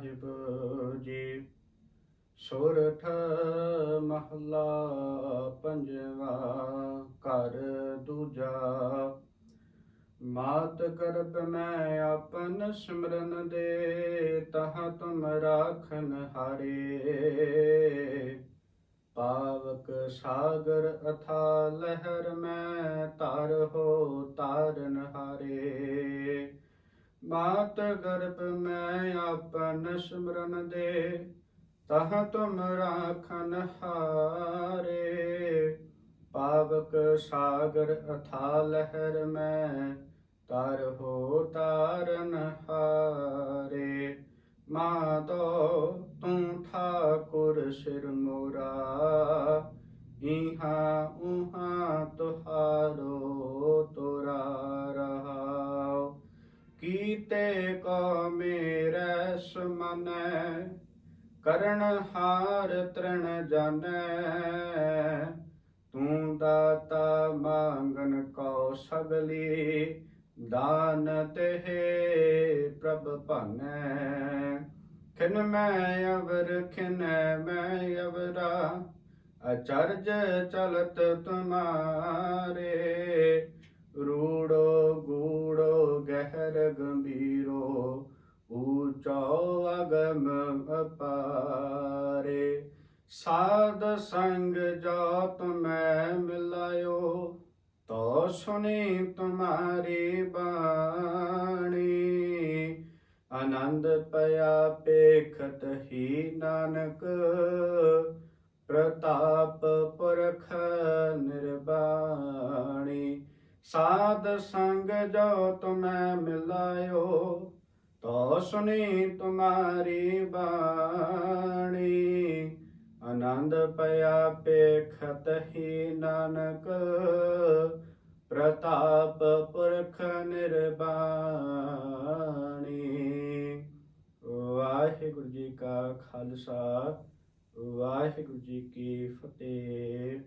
ਸਾਹਿਬ ਜੀ। ਸੁਰਠ ਮਹਲਾ ਪੰਜਵਾ ਘਰ ਦੂਜਾ। ਮਾਤ ਕਰਪ ਮੈਂ ਆਪਨ ਸਿਮਰਨ ਦੇ, ਤਹ ਤੁਮ ਰਾਖਨ ਹਾਰੇ। ਪਾਵਕ ਸਾਗਰ ਅਥਾ ਲਹਿਰ ਮੈਂ ਤਾਰ ਹੋ ਤਾਰਨ ਹਾਰੇ। ਮਾਤ ਗਰਭ ਮੈਂ ਆਪਨ ਸਿਮਰਨ ਦੇ, ਤਹ ਤੁਮ ਰਾਖਨ ਹਾਰੇ। ਪਾਵਕ ਸਾਗਰ ਅਥਾ ਲਹਿਰ ਮੈਂ, ਤਰ ਹੋ ਤਾਰਨ ਹਾਰੇ। ਮਾਤੋ ਤੂੰ ਠਾਕੁਰ ਸਿਰ ਮੋਰਾ ਇਹਾ ਉਹਾ ਤੁਹਾਰੋ ਤੋਰਾ ਰਹਾਉ ਕੀਤੇ ਕੋ ਮੇਰੇ ਸੁਮਨੈ, ਕਰਨ ਹਾਰ ਤ੍ਰਣ ਜਾਣੈ। ਤੂੰ ਦਾਤਾ ਮੰਗਨ ਕੋ ਸਗਲੀ, ਦਾਨ ਤੇ ਪ੍ਰਭ ਭਾਨੈ। ਖਿਨ ਮੈਂ ਅਵਰ, ਖਿਨ ਮੈਂ ਅਵਰਾ, ਅਚਰਜ ਚਲਤ ਤੁਮਾਰੇ। ਗੰਭੀਰੋ, ਊਚੋ ਅਗਮ ਅਪਾਰੇ। ਸਾਧ ਸੰਗ ਜੋ ਤੁਮੈ ਮਿਲਾਇਓ, ਤੋ ਸੁਣੀ ਤੁਮਾਰੀ ਬਾਣੀ। ਆਨੰਦ ਪਿਆ ਪੇਖਤ ਹੀ ਨਾਨਕ, ਪ੍ਰਤਾਪ ਪੁਰਖ ਨਿਰਬਾਣੀ। ਸਾਧ ਸੰਗ ਜੋ ਤੁਮੈ ਮਿਲਾਇਓ, ਤੋ ਸੁਨੀ ਤੁਮਾਰੀ ਬਾਣੀ। ਆਨੰਦ ਪਿਆ ਪੇਖਤ ਹੀ ਨਾਨਕ, ਪ੍ਰਤਾਪ ਪੁਰਖ ਨਿਰਬਾਣੀ। ਵਾਹਿਗੁਰੂ ਜੀ ਕਾ ਖਾਲਸਾ, ਵਾਹਿਗੁਰੂ ਜੀ ਕੀ ਫਤਿਹ।